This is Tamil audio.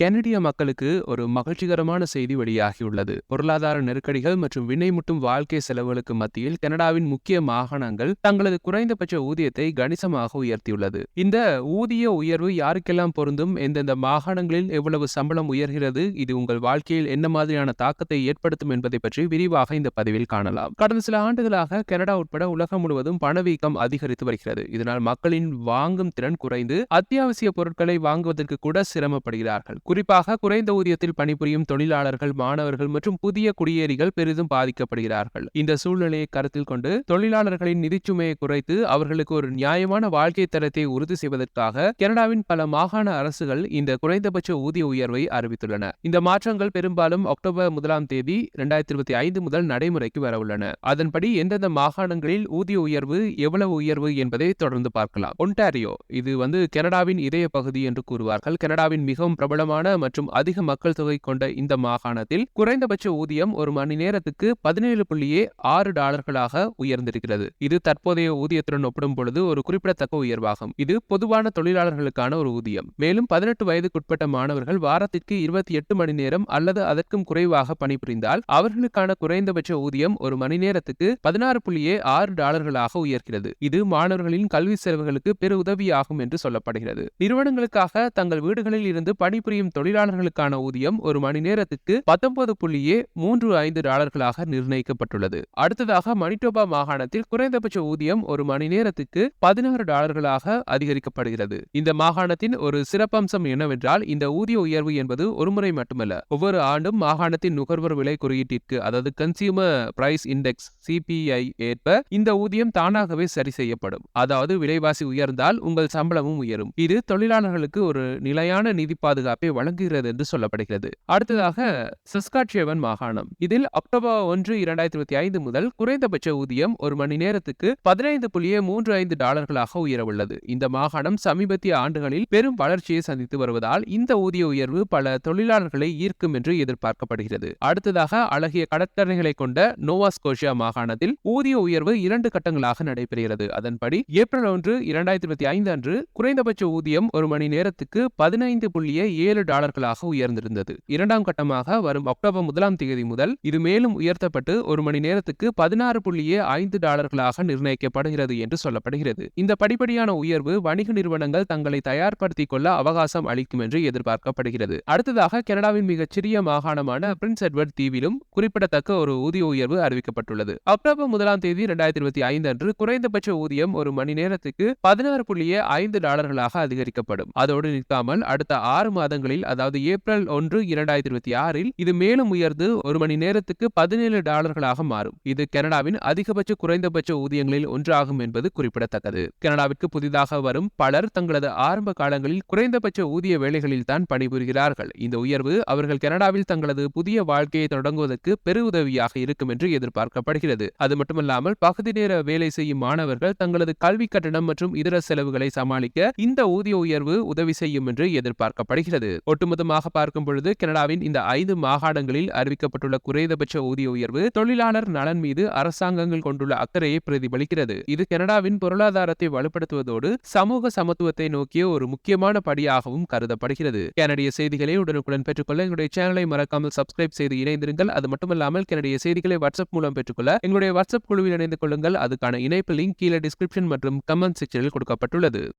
கனடிய மக்களுக்கு ஒரு மகிழ்ச்சிகரமான செய்தி வெளியாகியுள்ளது. பொருளாதார நெருக்கடிகள் மற்றும் விண்ணை முட்டும் வாழ்க்கை செலவுகளுக்கு மத்தியில் கனடாவின் முக்கிய மாகாணங்கள் தங்களது குறைந்தபட்ச ஊதியத்தை கணிசமாக உயர்த்தியுள்ளது. இந்த ஊதிய உயர்வு யாருக்கெல்லாம் பொருந்தும்? எந்தெந்த மாகாணங்களில் எவ்வளவு சம்பளம் உயர்கிறது? இது உங்கள் வாழ்க்கையில் என்ன மாதிரியான தாக்கத்தை ஏற்படுத்தும் என்பதை பற்றி விரிவாக இந்த பதிவில் காணலாம். கடந்த சில ஆண்டுகளாக கனடா உட்பட உலகம் முழுவதும் பணவீக்கம் அதிகரித்து வருகிறது. இதனால் மக்களின் வாங்கும் திறன் குறைந்து அத்தியாவசிய பொருட்களை வாங்குவதற்கு கூட சிரமப்படுகிறார்கள். குறிப்பாக குறைந்த ஊதியத்தில் பணிபுரியும் தொழிலாளர்கள் மாணவர்கள் மற்றும் புதிய குடியேறிகள் பெரிதும் பாதிக்கப்படுகிறார்கள். இந்த சூழ்நிலையை கருத்தில் கொண்டு தொழிலாளர்களின் நிதிச்சுமையை குறைத்து அவர்களுக்கு ஒரு நியாயமான வாழ்க்கை தரத்தை உறுதி செய்வதற்காக கனடாவின் பல மாகாண அரசுகள் இந்த குறைந்தபட்ச ஊதிய உயர்வை அறிவித்துள்ளன. இந்த மாற்றங்கள் பெரும்பாலும் அக்டோபர் முதலாம் தேதி இரண்டாயிரத்தி இருபத்தி ஐந்து முதல் நடைமுறைக்கு வரவுள்ளன. அதன்படி எந்தெந்த மாகாணங்களில் ஊதிய உயர்வு எவ்வளவு உயர்வு என்பதை தொடர்ந்து பார்க்கலாம். ஒன்டாரியோ இது வந்து கனடாவின் இதய பகுதி என்று கூறுவார்கள். கனடாவின் மிகவும் பிரபலமான மற்றும் அதிக மக்கள் தொகை கொண்ட இந்த மாகாணத்தில் குறைந்தபட்ச ஊதியம் ஒரு மணி நேரத்துக்கு பதினேழு புள்ளியே ஆறு டாலர்களாக உயர்ந்திருக்கிறது. இது தற்போதைய ஊதியத்துடன் ஒப்பிடும் பொழுது ஒரு குறிப்பிடத்தக்க உயர்வாகும். இது பொதுவான தொழிலாளர்களுக்கான ஒரு ஊதியம். மேலும் பதினெட்டு வயதுக்குட்பட்ட மாணவர்கள் வாரத்திற்கு இருபத்தி எட்டு மணி நேரம் அல்லது அதற்கும் குறைவாக பணிபுரிந்தால் அவர்களுக்கான குறைந்தபட்ச ஊதியம் ஒரு மணி நேரத்துக்கு பதினாறு புள்ளியே ஆறு டாலர்களாக உயர்கிறது. இது மாணவர்களின் கல்வி செலவுகளுக்கு பெரு உதவியாகும் என்று சொல்லப்படுகிறது. நிறுவனங்களுக்காக தங்கள் வீடுகளில் இருந்து பணிபுரியும் தொழிலாளர்களுக்கான ஊதியம் ஒரு மணி நேரத்துக்கு பத்தொன்பது புள்ளியே மூன்று ஐந்து டாலர்களாக நிர்ணயிக்கப்பட்டுள்ளது. அடுத்ததாக மணிட்டோபா மாகாணத்தில் குறைந்தபட்ச ஊதியம் ஒரு மணி நேரத்துக்கு பதினாறு டாலர்களாக அதிகரிக்கப்படுகிறது. இந்த மாகாணத்தின் ஒரு சிறப்பம்சம் என்னவென்றால் இந்த ஊதிய உயர்வு என்பது ஒருமுறை மட்டுமல்ல. ஒவ்வொரு ஆண்டும் மாகாணத்தின் நுகர்வோர் விலை குறியீட்டிற்கு அதாவது கன்சியூமர் பிரைஸ் இண்டெக்ஸ் சிபிஐ ஏற்ப இந்த ஊதியம் தானாகவே சரி செய்யப்படும். அதாவது விலைவாசி உயர்ந்தால் உங்கள் சம்பளமும் உயரும். இது தொழிலாளர்களுக்கு ஒரு நிலையான நிதி பாதுகாப்பை வழங்குகிறது என்று சொல்லப்படுகிறது. அடுத்ததாக சஸ்காட்சேவன் மாகாணம். இதில் அக்டோபர் ஒன்று இரண்டாயிரத்தி இருபத்தி ஐந்து முதல் குறைந்தபட்ச ஊதியம் ஒரு மணி நேரத்துக்கு பதினைந்து புள்ளியே மூன்று ஐந்து டாலர்களாக உயரவுள்ளது. இந்த மாகாணம் சமீபத்திய ஆண்டுகளில் பெரும் வளர்ச்சியை சந்தித்து வருவதால் இந்த ஊதிய உயர்வு பல தொழிலாளர்களை ஈர்க்கும் என்று எதிர்பார்க்கப்படுகிறது. அடுத்ததாக அழகிய கடற்கரைகளை கொண்ட நோவா ஸ்கோஷியா மாகாணத்தில் ஊதிய உயர்வு இரண்டு கட்டங்களாக நடைபெறுகிறது. அதன்படி ஏப்ரல் ஒன்று இரண்டாயிரத்தி இருபத்தி ஐந்து அன்று குறைந்தபட்ச ஊதியம் ஒரு மணி நேரத்துக்கு பதினைந்து புள்ளியே ஏழு டாலர்களாக உயர்ந்திருந்தது. இரண்டாம் கட்டமாக வரும் அக்டோபர் முதலாம் தேதி முதல் இது மேலும் உயர்த்தப்பட்டு ஒரு மணி நேரத்துக்கு பதினாறு புள்ளியே ஐந்து டாலர்களாக நிர்ணயிக்கப்படுகிறது என்று சொல்லப்படுகிறது. இந்த படிப்படியான உயர்வு வணிக நிறுவனங்கள் தங்களை தயார்படுத்திக் கொள்ள அவகாசம் அளிக்கும் என்று எதிர்பார்க்கப்படுகிறது. அடுத்ததாக கனடாவின் மிகச்சிறிய மாகாணமான பிரின்ஸ் எட்வர்ட் தீவிலும் குறிப்பிடத்தக்க ஒரு ஊதிய உயர்வு அறிவிக்கப்பட்டுள்ளது. அக்டோபர் முதலாம் தேதி இரண்டாயிரத்தி இருபத்தி ஐந்து அன்று குறைந்தபட்ச ஊதியம் ஒரு மணி நேரத்துக்கு பதினாறு புள்ளியே ஐந்து டாலர்களாக அதிகரிக்கப்படும். அதோடு நிற்காமல் அடுத்த ஆறு மாதங்களில் அதாவது ஏப்ரல் ஒன்று இரண்டாயிரத்தி இருபத்தி ஆறில் இது மேலும் உயர்ந்து ஒரு மணி நேரத்துக்கு பதினேழு டாலர்களாக மாறும். இது கனடாவின் அதிகபட்ச குறைந்தபட்ச ஊதியங்களில் ஒன்றாகும் என்பது குறிப்பிடத்தக்கது. கனடாவிற்கு புதிதாக வரும் பலர் தங்களது ஆரம்ப காலங்களில் குறைந்தபட்ச ஊதிய வேலைகளில் தான் பணிபுரிகிறார்கள். இந்த உயர்வு அவர்கள் கனடாவில் தங்களது புதிய வாழ்க்கையை தொடங்குவதற்கு பெருவுதவியாக இருக்கும் என்று எதிர்பார்க்கப்படுகிறது. அது மட்டுமல்லாமல் பகுதி நேர வேலை செய்யும் மாணவர்கள் தங்களது கல்வி கட்டணம் மற்றும் இதர செலவுகளை சமாளிக்க இந்த ஊதிய உயர்வு உதவி செய்யும் என்று எதிர்பார்க்கப்படுகிறது. ஒட்டுமொத்தமாக பார்க்கும் பொழுது கனடாவின் இந்த ஐந்து மாகாணங்களில் அறிவிக்கப்பட்டுள்ள குறைந்தபட்ச ஊதிய உயர்வு தொழிலாளர் நலன் மீது அரசாங்கங்கள் கொண்டுள்ள அக்கறையை பிரதிபலிக்கிறது. இது கனடாவின் பொருளாதாரத்தை வலுப்படுத்துவதோடு சமூக சமத்துவத்தை நோக்கிய ஒரு முக்கியமான படியாகவும் கருதப்படுகிறது. கனடிய செய்திகளை உடனுக்குடன் பெற்றுக்கொள்ள எங்களுடைய சேனலை மறக்காமல் சப்ஸ்கிரைப் செய்து இணைந்திருங்கள். அது மட்டுமல்லாமல் கனடிய செய்திகளை வாட்ஸ்அப் மூலம் பெற்றுக்கொள்ள எங்களுடைய வாட்ஸ்அப் குழுவில் இணைந்து கொள்ளுங்கள். அதுக்கான இணைப்பு லிங்க் கீழே டிஸ்கிரிப்ஷன் மற்றும் கமெண்ட் செக்ஷனில் கொடுக்கப்பட்டுள்ளது.